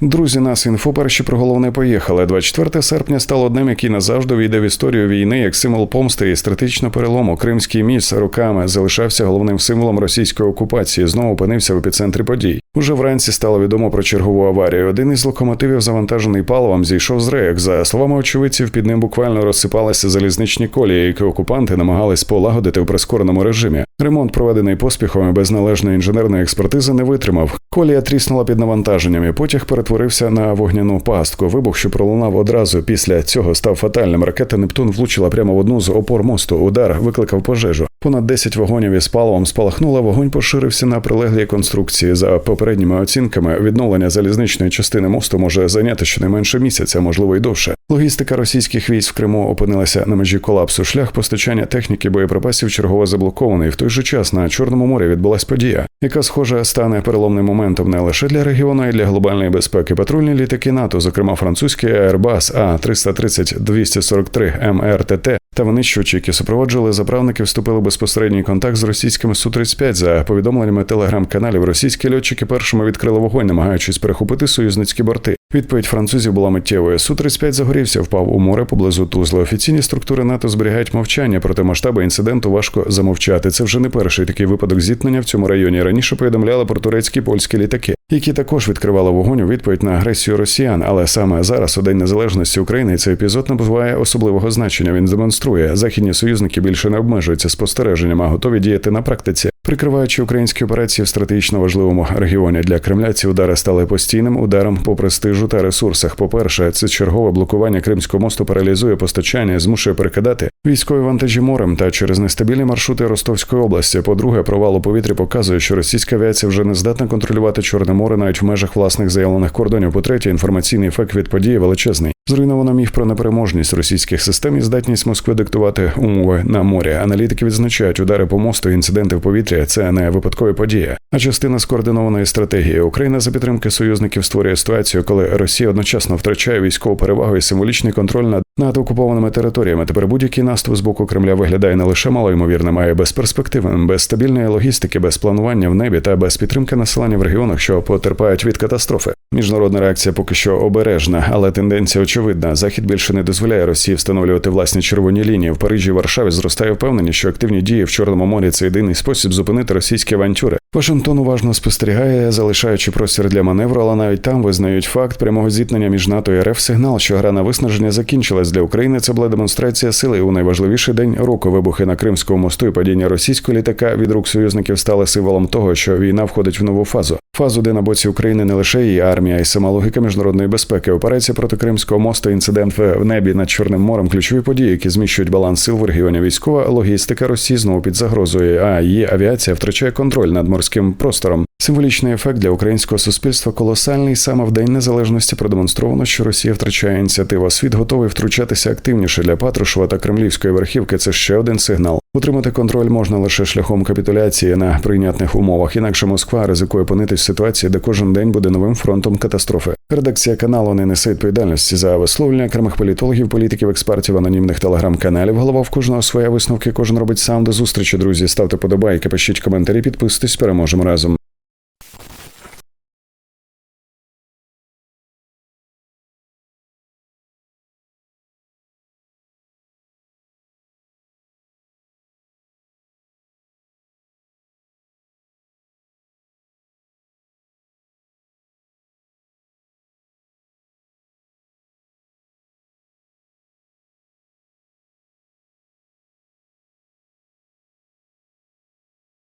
Друзі, нас інфо перші про головне поїхали. 24 серпня стало одним, який назавжди війде в історію війни як символ помсти і стратегічного перелому. Кримський міст роками залишався головним символом російської окупації. Знову опинився в епіцентрі подій. Уже вранці стало відомо про чергову аварію. Один із локомотивів, завантажений паливом, зійшов з рейок. За словами очевидців, під ним буквально розсипалися залізничні колії, які окупанти намагались полагодити в прискореному режимі. Ремонт, проведений поспіхом і без належної інженерної експертизи, не витримав. Колія тріснула під навантаженням, і потяг перетворився на вогняну пастку. Вибух, що пролунав одразу після цього, став фатальним. Ракета Нептун влучила прямо в одну з опор мосту. Удар викликав пожежу. Понад 10 вагонів із паливом спалахнуло. Вогонь поширився на прилеглі конструкції. За попередніми оцінками, відновлення залізничної частини мосту може зайняти щонайменше місяця, можливо, й довше. Логістика російських військ в Криму опинилася на межі колапсу. Шлях постачання техніки боєприпасів чергово заблокований. В той же час на Чорному морі відбулась подія, яка схоже стане переломним моментом не лише для регіону, а й для глобальної безпеки. Патрульні літаки НАТО, зокрема французький Airbus А 330 243 МРТТ та винищувачі, які супроводжували заправники, вступили безпосередній контакт з російськими су 35 За повідомленнями телеграм-каналів, російські льотчики першими відкрили вогонь, намагаючись перехопити союзницькі борти. Відповідь французів була миттєвою. Су 35 загорівся, впав у море поблизу Тузла. Офіційні структури НАТО зберігають мовчання, проте масштаби інциденту важко замовчати. Це вже не перший такий випадок зіткнення в цьому районі. Раніше повідомляли про турецькі польські літаки, які також відкривали вогонь у відповідь на агресію росіян. Але саме зараз, у день незалежності України, цей епізод набуває особливого значення. Він демонструє, західні союзники більше не обмежуються спостереженням, а готові діяти на практиці. Прикриваючи українські операції в стратегічно важливому регіоні для Кремля, ці удари стали постійним ударом по престижу та ресурсах. По перше, це чергове блокування Кримського мосту паралізує постачання, змушує перекидати військові вантажі морем та через нестабільні маршрути Ростовської області. По-друге, провал у повітрі показує, що російська авіація вже не здатна контролювати Чорне море навіть в межах власних заявлених кордонів. По третє, інформаційний ефект від події величезний. Зруйновано міф про непереможність російських систем і здатність Москви диктувати умови на морі. Аналітики відзначають удари по мосту, інциденти в повітрі це не випадкові події, а частина скоординованої стратегії. Україна за підтримки союзників створює ситуацію, коли Росія одночасно втрачає військову перевагу і символічний контроль над над окупованими територіями. Тепер будь-який наступ з боку Кремля виглядає не лише малоймовірним, а й безперспективним, без стабільної логістики, без планування в небі та без підтримки населення в регіонах, що потерпають від катастрофи. Міжнародна реакція поки що обережна, але тенденція очевидна. Захід більше не дозволяє Росії встановлювати власні червоні лінії. В Парижі і Варшаві зростає впевненість, що активні дії в Чорному морі це єдиний спосіб зупинити російські авантюри. Вашингтон уважно спостерігає, залишаючи простір для маневру, але навіть там визнають факт прямого зіткнення між НАТО і РФ сигнал, що гра на виснаження закінчилась для України. Це була демонстрація сили у найважливіший день року. Вибухи на Кримському мосту і падіння російського літака від рук союзників стали символом того, що війна входить в нову фазу. Фазу, де на боці України не лише її армія, а й сама логіка міжнародної безпеки. Операція проти Кримського мосту, інцидент в небі над Чорним морем, ключові події, які зміщують баланс сил в регіоні. Військова логістика Росії знову під загрозою, а її авіація втрачає контроль над морським простором. Символічний ефект для українського суспільства колосальний. Саме в день незалежності продемонстровано, що Росія втрачає ініціативу. Світ готовий втручатися активніше для Патрушева та Кремлівської верхівки. Це ще один сигнал. Утримати контроль можна лише шляхом капітуляції на прийнятних умовах. Інакше Москва ризикує опинитись в ситуації, де кожен день буде новим фронтом катастрофи. Редакція каналу не несе відповідальності за висловлення окремих політологів, політиків, експертів, анонімних телеграм-каналів. Голова в кожного своя висновки. Кожен робить сам до зустрічі. Друзі, ставте подобайки, пишіть коментарі, підписуйтесь. Переможемо разом.